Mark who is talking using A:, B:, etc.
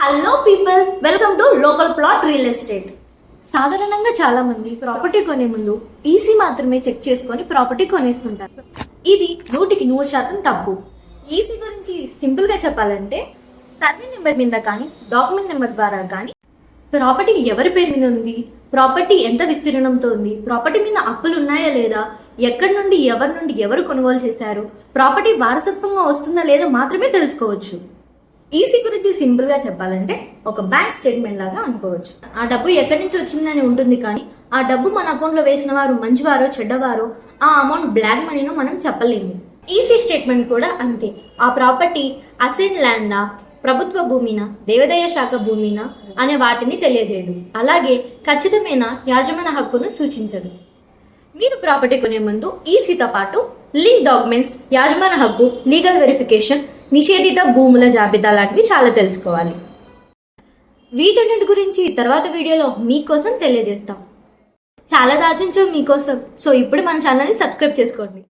A: Hello people welcome to local plot real estate సాధారణంగా చాలా మంది ప్రాపర్టీ కొనే ముందు ఈసీ మాత్రమే చెక్ చేసుకొని ప్రాపర్టీ కొనేస్తుంటారు. ఇది నూటికి నూరు శాతం తప్పు. ఈసీ గురించి సింపుల్గా చెప్పాలంటే సర్వే నెంబర్ మీద కానీ డాక్యుమెంట్ నెంబర్ ద్వారా కానీ ప్రాపర్టీ ఎవరి పేరు మీద ఉంది? ప్రాపర్టీ ఎంత విస్తీర్ణంతో ఉంది? ప్రాపర్టీ మీద అప్పులు ఉన్నాయా లేదా? ఎక్కడి నుండి ఎవరి నుండి ఎవరు కొనుగోలు చేశారు? ప్రాపర్టీ వారసత్వంగా వస్తుందా లేదా మాత్రమే తెలుసుకోవచ్చు. ఈసీ గురించి సింపుల్గా చెప్పాలంటే ఒక బ్యాంక్ స్టేట్మెంట్ లాగా అనుకోవచ్చు. ఆ డబ్బు ఎక్కడి నుంచి వచ్చిందని ఉంటుంది కానీ ఆ డబ్బు మన అకౌంట్లో వేసిన వారు మంచివారో చెడ్డవారో ఆ అమౌంట్ బ్లాక్ మనీను మనం చెప్పలేము. ఈసీ స్టేట్మెంట్ కూడా అంతే. ఆ ప్రాపర్టీ అసెంట్ ల్యాండా ప్రభుత్వ భూమిన దేవాదాయ శాఖ భూమిన అనే వాటిని తెలియజేయదు. అలాగే ఖచ్చితమైన యాజమాన్య హక్కును సూచించదు. మీరు ప్రాపర్టీ కొనే ముందు ఈసీతో పాటు లింక్ డాక్యుమెంట్స్ యాజమాన్య హక్కు లీగల్ వెరిఫికేషన్ నిషేధిత భూముల జాబితా లాంటివి చాలా తెలుసుకోవాలి. వీటన్నిటి గురించి తర్వాత వీడియోలో మీకోసం తెలియజేస్తాం. చాలా దాచించాం మీకోసం. సో ఇప్పుడు మన ఛానల్ని సబ్స్క్రైబ్ చేసుకోండి.